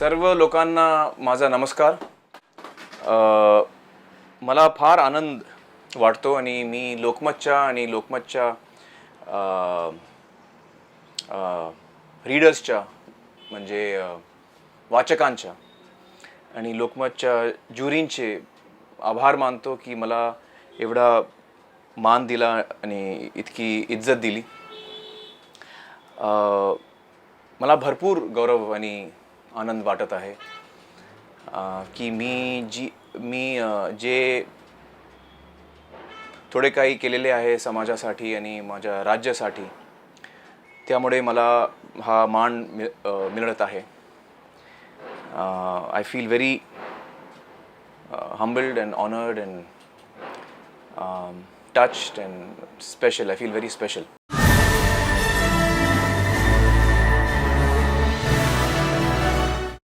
सर्व लोकांना माझा नमस्कार. अ, मला फार आनंद वाटतो आणि मी लोकमतच्या आणि लोकमतच्या अ, अ, रीडर्सच्या म्हणजे अ, वाचकांच्या आणि लोकमतच्या ज्युरींचे आभार मानतो की मला एवढा मान दिला आणि इतकी इज्जत दिली. अ, मला भरपूर गौरव आणि आनंद वाटत आहे की मी जी मी जे थोडे काही केलेले आहे समाजासाठी आणि माझ्या राज्यासाठी त्यामुळे मला हा मान मिळ मिळत आहे I feel very humbled and honoured and um, and special I feel very special.